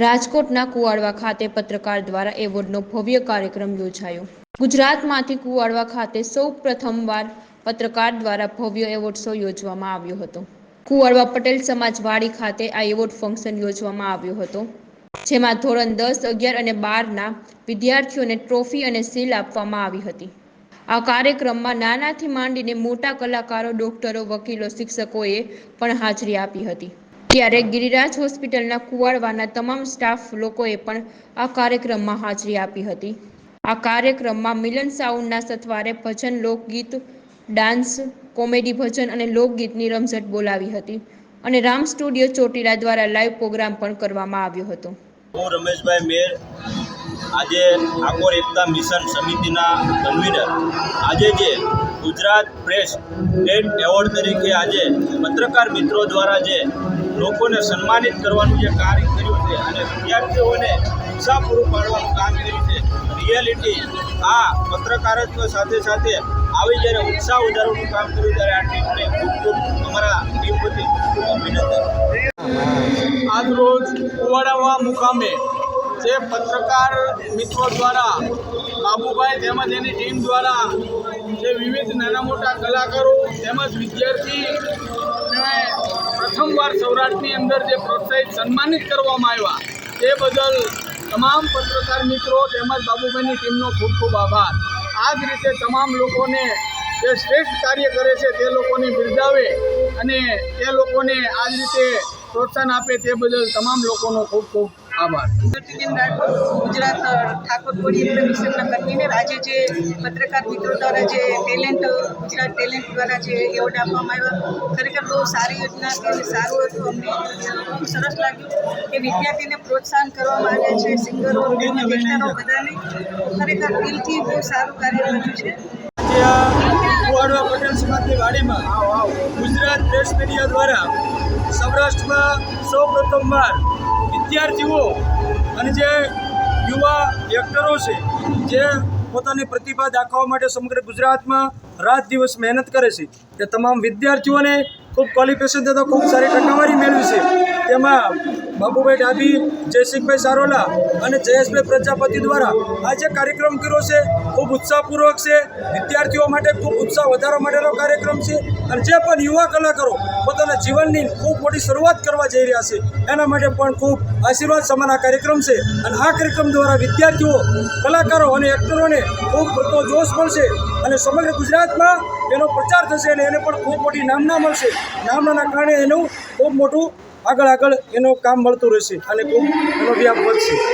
રાજકોટના કુવાડવા ખાતે પત્રકાર દ્વારા એવોર્ડનો ભવ્ય કાર્યક્રમ યોજાયો. ગુજરાતમાંથી કુવાડવા ખાતે સૌ પ્રથમવાર પત્રકાર દ્વારા ભવ્ય એવોર્ડ શો યોજવામાં આવ્યો હતો. કુવાડવા પટેલ સમાજવાડી ખાતે આ એવોર્ડ ફંક્શન યોજવામાં આવ્યો હતો, જેમાં ધોરણ દસ, અગિયાર અને બારના વિદ્યાર્થીઓને ટ્રોફી અને સીલ આપવામાં આવી હતી. આ કાર્યક્રમમાં નાનાથી માંડીને મોટા કલાકારો, ડોક્ટરો, વકીલો, શિક્ષકોએ પણ હાજરી આપી હતી. ત્યારે ગિરિરાજ હોસ્પિટલના કુવાડવાના તમામ સ્ટાફ લોકોએ પણ આ કાર્યક્રમમાં હાજરી આપી હતી. આ કાર્યક્રમમાં મિલન સાઉન્ડના સથવારે ભજન, લોકગીત, ડાન્સ, કોમેડી ભજન અને લોકગીતની રમઝટ બોલાવી હતી અને રામ સ્ટુડિયો ચોટીલા દ્વારા લાઈવ પ્રોગ્રામ પણ કરવામાં આવ્યો હતો. હું રમેશભાઈ મેર, આજે આકોર એકતા મિશન સમિતિના કન્વીનર આજે જે ગુજરાત પ્રેસ એવોર્ડ તરીકે આજે પત્રકાર મિત્રો દ્વારા જે લોકોને સન્માનિત કરવાનું જે કાર્ય કર્યું છે અને વિદ્યાર્થીઓને ઉત્સાહ પૂરું પાડવાનું કામ કર્યું છે. રિયાલિટી આ પત્રકારત્વ સાથે સાથે આવી જ્યારે ઉત્સાહ વધારવાનું કામ કર્યું ત્યારે આ ટીમને ખૂબ ખૂબ અમારા ટીમ વતી ખૂબ અભિનંદન. આજરોજ કુવાડાવા મુકામે જે પત્રકાર મિત્રો દ્વારા બાબુભાઈ તેમજ એની ટીમ દ્વારા જે વિવિધ નાના મોટા કલાકારો તેમજ વિદ્યાર્થી પ્રથમવાર સૌરાષ્ટ્રની અંદર જે પ્રોત્સાહિત સન્માનિત કરવામાં આવ્યા, તે બદલ તમામ પત્રકાર મિત્રો તેમજ બાબુભાઈની ટીમનો ખૂબ ખૂબ આભાર. આ જ રીતે તમામ લોકોને જે શ્રેષ્ઠ કાર્ય કરે છે તે લોકોને બિરદાવે અને તે લોકોને આ રીતે પ્રોત્સાહન આપે તે બદલ તમામ લોકોનો ખૂબ ખૂબ આભાર. ગુજરાત ઠાકોર કોળી એકતા મિશનના કન્વીનર આજે જે પત્રકાર મિત્રો દ્વારા જે ટેલેન્ટ, ગુજરાત ટેલેન્ટ દ્વારા જે એવોર્ડ આપવામાં આવ્યો, ખરેખર બહુ સારી યોજના સારું હતું. અમને ખૂબ સરસ લાગ્યું કે વિદ્યાર્થીને પ્રોત્સાહન કરવામાં આવ્યા છે, સિંગરો ગીતકારો બધાને. ખરેખર દિલથી બહુ સારું કાર્ય કર્યું છે. પટેલ સમાજની વાડીમાં ગુજરાત પ્રેસ મીડિયા દ્વારા સૌરાષ્ટ્રમાં સૌ પ્રથમવાર વિદ્યાર્થીઓ અને જે યુવા એક્ટરો છે, જે પોતાની પ્રતિભા દાખવવા માટે સમગ્ર ગુજરાતમાં રાત દિવસ મહેનત કરે છે, તે તમામ વિદ્યાર્થીઓને ખૂબ ક્વોલિફિકેશન તથા ખૂબ સારી ટકાવારી મેળવી છે. તેમાં બાબુભાઈ ડાભી જયસિંહભાઈ સારોલા અને જયેશભાઈ પ્રજાપતિ દ્વારા આ જે કાર્યક્રમ કર્યો છે. ખૂબ ઉત્સાહપૂર્વક છે. વિદ્યાર્થીઓ માટે ખૂબ ઉત્સાહ વધારવા માટેનો કાર્યક્રમ છે. અને જે પણ યુવા કલાકારો પોતાના જીવનની ખૂબ મોટી શરૂઆત કરવા જઈ રહ્યા છે, એના માટે પણ ખૂબ આશીર્વાદ સમાન આ કાર્યક્રમ છે. અને આ કાર્યક્રમ દ્વારા વિદ્યાર્થીઓ, કલાકારો અને એક્ટરોને ખૂબ મોટો જોશ મળશે અને સમગ્ર ગુજરાતમાં એનો પ્રચાર થશે અને એને પણ ખૂબ મોટી નામના મળશે. નામનાના કારણે એનું ખૂબ મોટું આગળ આગળ એનું કામ મળતું રહેશે અને ખૂબ એનો વ્યાપ વધશે.